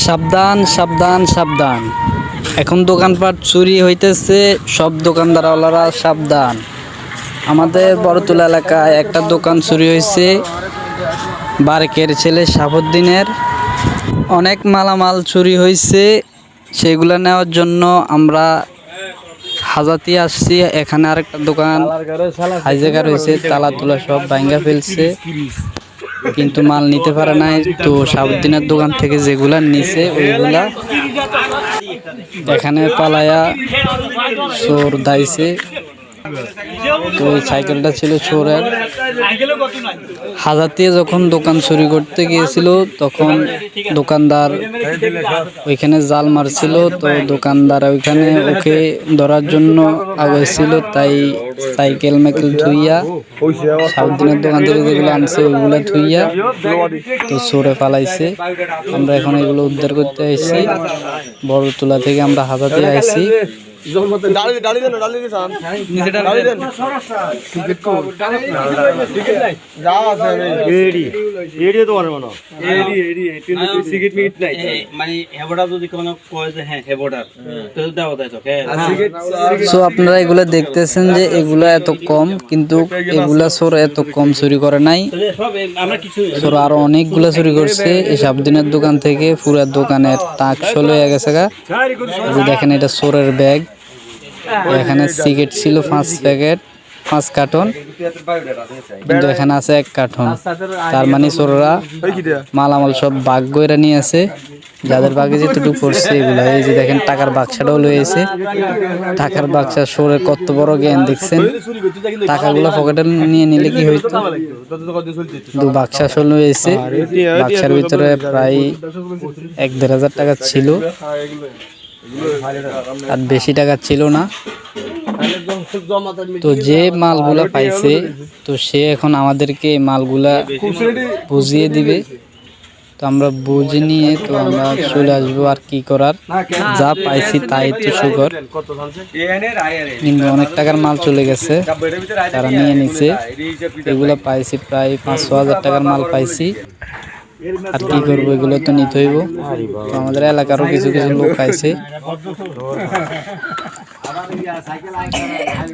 সাবধান সাবধান সাবধান। এখন দোকানপাট চুরি হইতেছে, সব দোকানদারওয়ালারা সাবধান। আমাদের বড়তুলা এলাকায় একটা দোকান চুরি হয়েছে বারেকের ছেলে শাহাবুদ্দিনের অনেক মালামাল চুরি হয়েছে সেগুলো নেওয়ার জন্য আমরা হাজাতি আসছি, এখানে আরেকটা দোকান। হাইজাগার হয়েছে তালা তুলা সব ভাঙ্গা ফেলছে। কিন্তু মাল নিতে পারে নাই। তো সাবুদ্দিনের দোকান থেকে যেগুলা নিছে, ওইগুলা এখানে পালায়া চোর দাইছে। তো ওই সাইকেলটা ছিল চোরের। হাজার দিয়ে যখন দোকান চুরি করতে গিয়েছিল, তখন দোকানদার ওইখানে জাল মারছিল, তো দোকানদার ওইখানে ওকে ধরার জন্য আগাইছিল তাই সাইকেল মাইকেল ধুইয়া সাউদ্দিনের দোকান থেকে যেগুলো আনছে ওইগুলো ধুইয়া তো সরে পালাইছে আমরা এখন এগুলো উদ্ধার করতে আইছি। বড় তোলা থেকে আমরা হাজাতে আইছি। ডালি ডালি দেন ডালি দেন। ডালি দেন। যা আছে। এডি এডি তো মানে মনে এডি এডি সিগারেট মিট নাই। মানে হেবটা যদি কোনো কয় যে হ্যাঁ হেবটার তো দেওয়া দেয় তোকে সো আপনারা এগুলো দেখতেছেন যে এগুলো এত কম কিন্তু এগুলা চোর এত কম চুরি করে নাই। সব আমরা কিছু চোর আরও অনেকগুলো চুরি করছে। এই সাবদিনের দোকান থেকে পুরা দোকানের তাক চলে গেছে গা। দেখেন এটা চোরের ব্যাগ। এখানে সিগারেট ছিল পাঁচ প্যাকেট, পাঁচ কার্টন। কিন্তু এখানে আছে এক কার্টন। তার মানে চোররা মালামাল সব বাঘ গইরা নিয়ে আছে যাদের বাগে যেটুকু পড়ছে এগুলো। এই যে দেখেন, টাকার বাক্সাটাও লয়েছে টাকার বাক্সা সরে কত বড় জ্ঞান, দেখছেন? টাকাগুলো পকেটে নিয়ে নিলে কি হইতো? দু বাক্সা শোল লয়েছে বাক্সার ভিতরে প্রায় এক দেড় হাজার টাকা ছিল। আর বেশি টাকা ছিল না। তো যে মালগুলা পাইছে, তো সে এখন আমাদেরকে মালগুলা বুঝিয়ে দিবে। তো আমরা বুঝে নিয়ে তো আমরা চলে আসব আর কি করার। যা পাইছি তাই তো শুকর কিন্তু অনেক টাকার মাল চলে গেছে, তারা নিয়ে নিছে। এগুলো পাইছি প্রায় পাঁচশো হাজার টাকার মাল পাইছি। আর কি করব, এগুলো তো নিতে হইব। আমাদের এলাকারও কিছু কিছু লোক খাইছে।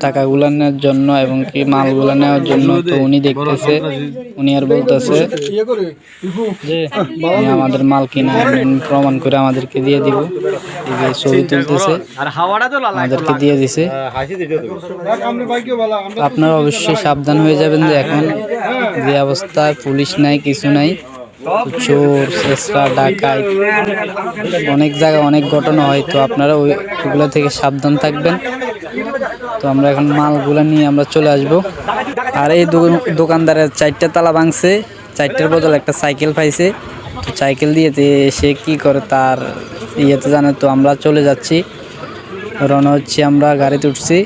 টাকাগুলো নেওয়ার জন্য এবং কি মালগুলো নেওয়ার জন্য তো উনি দেখতেছে, উনি আর বলতেছে আমাদের মাল কিনা প্রমাণ করে আমাদেরকে দিয়ে দিব। ছবি তুলতেছে, আমাদেরকে দিয়ে দিছে। আপনারা অবশ্যই সাবধান হয়ে যাবেন যে এখন যে অবস্থায় পুলিশ নাই, কিছু নাই। চোর চেষ্টা অনেক জায়গায় অনেক ঘটনা হয়, তো আপনারা ওই ওগুলো থেকে সাবধান থাকবেন। তো আমরা এখন মালগুলো নিয়ে আমরা চলে আসব। আর এই দোকানদারের চারটা তালা ভাঙছে, চারটার বদল একটা সাইকেল পাইছে। তো সাইকেল দিয়েতে সে কি করে তার ইয়েতে জানে, তো আমরা চলে যাচ্ছি। রওনা হচ্ছি আমরা, গাড়িতে উঠছি।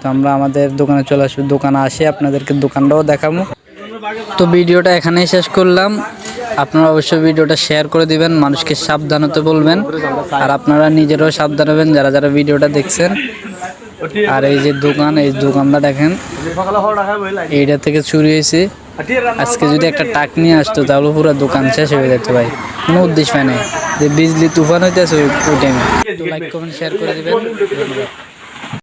তো আমরা আমাদের দোকানে চলে আসব। দোকানে আসে আপনাদেরকে দোকানটাও দেখাবো। তো ভিডিওটা এখানেই শেষ করলাম। আপনারা অবশ্যই ভিডিওটা শেয়ার করে দিবেন, মানুষকে সাবধান হতে বলবেন। আর আপনারা নিজেরাও সাবধান হবেন, যারা যারা ভিডিওটা দেখছেন। আর এই যে দোকান, এই দোকানটা দেখেন, এইটা থেকে চুরি হয়েছে। আজকে যদি একটা টাক নিয়ে আসতো, তাহলে পুরো দোকান শেষ হয়ে যেত ভাই। কোনো উদ্দেশ্য নেই। যে বিজলি তুফান হইতেছে ওই টাইমে লাইক কমেন্ট শেয়ার করে দিবেন।